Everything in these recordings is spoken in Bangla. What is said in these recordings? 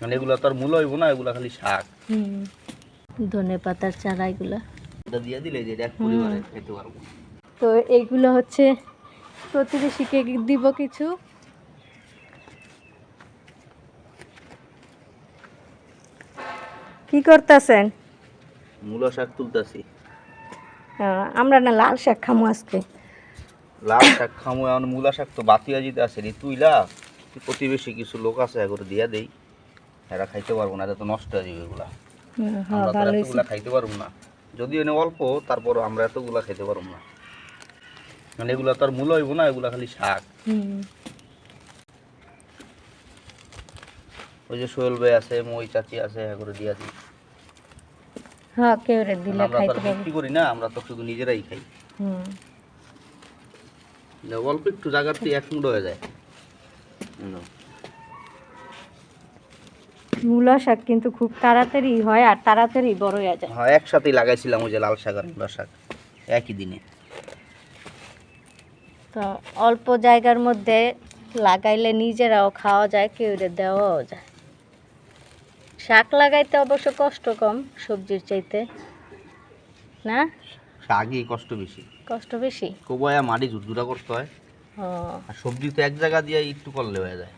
মানে এগুলো তো আর মূল হইব না এগুলো খালি শাক। হুম। ধনে পাতার চারা এগুলা। এটা দিয়ে দিলে যে এক পরিবারে খেতে পারব। তো এইগুলো হচ্ছে প্রতিবেশীকে দিব কিছু। কি করতেছেন? মূলো শাক তুলতেছি। আমরা না লাল শাক খামো আজকে। লাল শাক খামো এখন মূলা শাক তো বাতিয়া জিতে আছে রে তুইলা? তুই প্রতিবেশী কিছু লোক আছে এগুলো দিয়া দেই। এরা খাইতে পারব না এটা তো নষ্ট হয়ে যাবে এগুলা। হ্যাঁ আমরা তো এতগুলা খাইতে পারব না। যদিও এনে অল্প তারপর আমরা এতগুলা খাইতে পারব না। মানে এগুলা তো আর মূল হইব না এগুলা খালি শাক। ওই যে সোহেল ভাই আছে মই চাচি আছে এগুলো দিয়া দিই হ্যাঁ কেউ রে দিলে আমরা তো খাইতে পারব। বিক্রি করি না আমরা তো শুধু নিজেরাই খাই। হুম। অল্প একটু জায়গাতে এক মুঠো হয়ে যায়। মূলা শাক কিন্তু খুব তাড়াতাড়ি হয় আর তাড়াতাড়ি বড় হয়ে যায়। হ্যাঁ একসাথেই লাগাইছিলাম ওই যে লাল শাক আর মূলা শাক একই দিনে। তো অল্প জায়গার মধ্যে লাগাইলে নিজেরাও খাওয়া যায় কেউ দেওয়াও যায়। শাক লাগাইতে অবশ্য কষ্ট কম সবজির চাইতে না? শাকই কষ্ট বেশি। কষ্ট বেশি? কোবয়া মাটি ঝুরঝুরা করতে হয়। ও। আর সবজি তো এক জায়গা দিয়ে একটু করলে হয়ে যায়।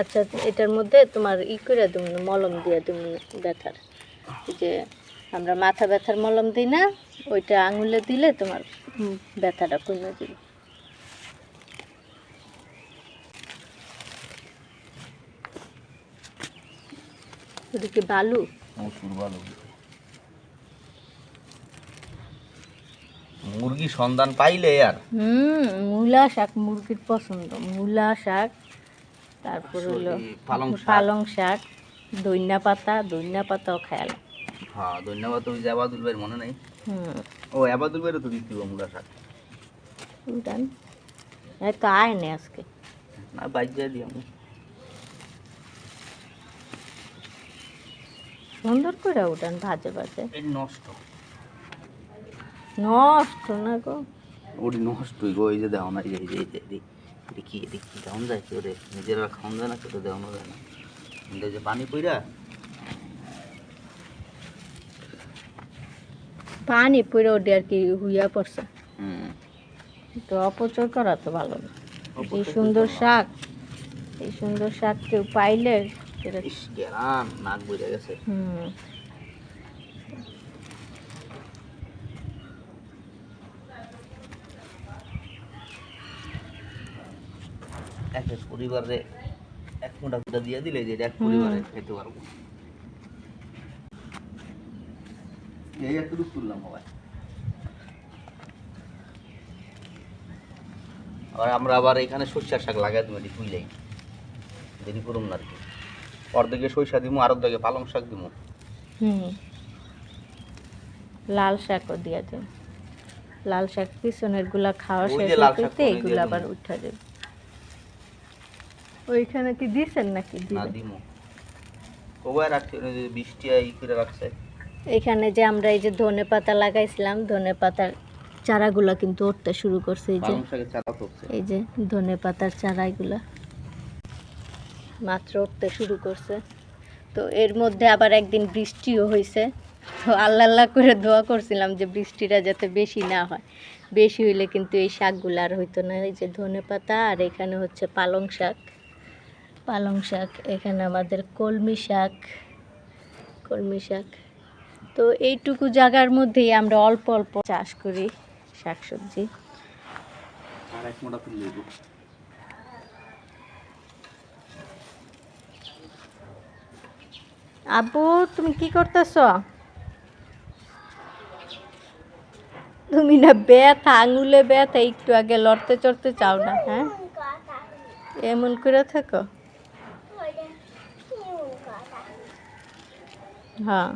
আচ্ছা এটার মধ্যে তোমার ই করে তুমি মলম দিয়ে তুমি ব্যথার। এই যে আমরা মাথা ব্যথার মলম দিই না ওইটা আঙুলে দিলে তোমার ব্যথাটা কমে যাবে। ওটা কি বালু প্রচুর ভালো মুরগি সন্ধান পাইলে আর। হুম মূলা শাক মুরগির পছন্দ। মূলা শাক তারপর হলো পালং শাক। পালং শাক দইনা পাতা দইনা পাতাও খেয়াল। হ্যাঁ ধন্যবাদ তুমি যে আবাদুল ভাইয়ের মনে নেই? হুম। ও আবাদুল ভাইয়েরও তো দিতে মূলা শাক। উঠান এই তো আয় নে আজকে। না বাইক যাই দিই আমি। সুন্দর করে উঠান ভাজে ভাজে। এই নষ্ট। নষ্ট না গো। ওটি নষ্টই গো এই যে দেওয়া না এই যে এই যে দেখি দেখি কেমন যায় কেউ রে নিজেরা খাওয়ান যায় না কেউ দেওয়ানো যায় না। এই যে পানি পইরা। পানি পুরো ওটি আর কি হুইয়া পড়ছে। হুম। তো অপচয় করা তো ভালো না। এই সুন্দর শাক এই সুন্দর শাক কেউ পাইলে নাক বইরে গেছে। হুম। এক এক পরিবারে এক মোটা মোটা দিয়ে দিলে যে এক পরিবারে খেতে পারব। এই একটু তুললাম বাবা। আবার আমরা আবার এখানে সর্ষার শাক লাগাই দেবো এটি তুইলেই দেরি করুন না আর কি। অর্ধেকে সরিষা দিব আর অর্ধেকে পালং শাক দিব হুম। লাল শাকও দিয়ে দেন লাল শাক পিছনেরগুলা খাওয়া শেষ যে লাল শাক হইতে করে এগুলো আবার। উঠা দেবে ওইখানে কি দিছেন নাকি না দিমু। কবাই রাখছে বৃষ্টি আই করে রাখছে। এখানে যে আমরা এই যে ধনে পাতা লাগাইছিলাম ধনে পাতার চারাগুলা কিন্তু উঠতে শুরু করছে এই যে। এই যে ধনে পাতার চারাগুলা মাত্র উঠতে শুরু করছে। তো এর মধ্যে আবার একদিন বৃষ্টিও হয়েছে তো আল্লাহ আল্লাহ করে দোয়া করছিলাম যে বৃষ্টিটা যাতে বেশি না হয়। বেশি হইলে কিন্তু এই শাকগুলো আর হইতো না। এই যে ধনে পাতা আর এখানে হচ্ছে পালং শাক। পালং শাক এখানে আমাদের কলমি শাক কলমি শাক। তো এইটুকু জায়গার মধ্যেই আমরা অল্প অল্প চাষ করি শাকসবজি। আব্বু তুমি কি করতেছ? তুমি না ব্যথা আঙুলে ব্যথা একটু আগে লড়তে চড়তে চাও না হ্যাঁ? এমন করে থাকো। হ্যাঁ।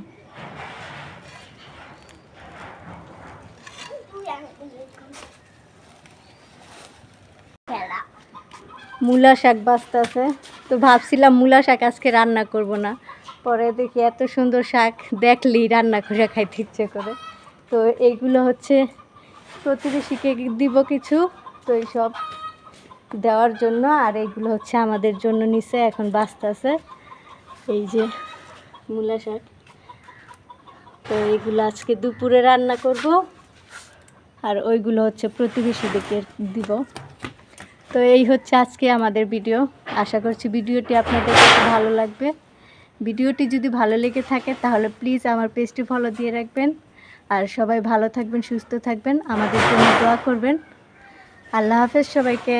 মূলা শাক বাঁচতেছে। তো ভাবছিলাম মূলা শাক আজকে রান্না করব না। পরে দেখি এত সুন্দর শাক দেখলেই রান্না করে খাইতে ইচ্ছে করে। তো এইগুলো হচ্ছে প্রতিবেশীকে দিব কিছু, তো এইসব দেওয়ার জন্য। আর এইগুলো হচ্ছে আমাদের জন্য নিচে এখন বাঁচতেছে। এই যে মূলা শাক। তো এইগুলো আজকে দুপুরে রান্না করব। আর ওইগুলো হচ্ছে প্রতিবেশীদেরকে দিব। তো এই হচ্ছে আজকে আমাদের ভিডিও। আশা করছি ভিডিওটি আপনাদের কাছে ভালো লাগবে। ভিডিওটি যদি ভালো লেগে থাকে তাহলে প্লিজ আমার পেজটি ফলো দিয়ে রাখবেন। আর সবাই ভালো থাকবেন, সুস্থ থাকবেন। আমাদের জন্য দোয়া করবেন। আল্লাহ হাফেজ সবাইকে।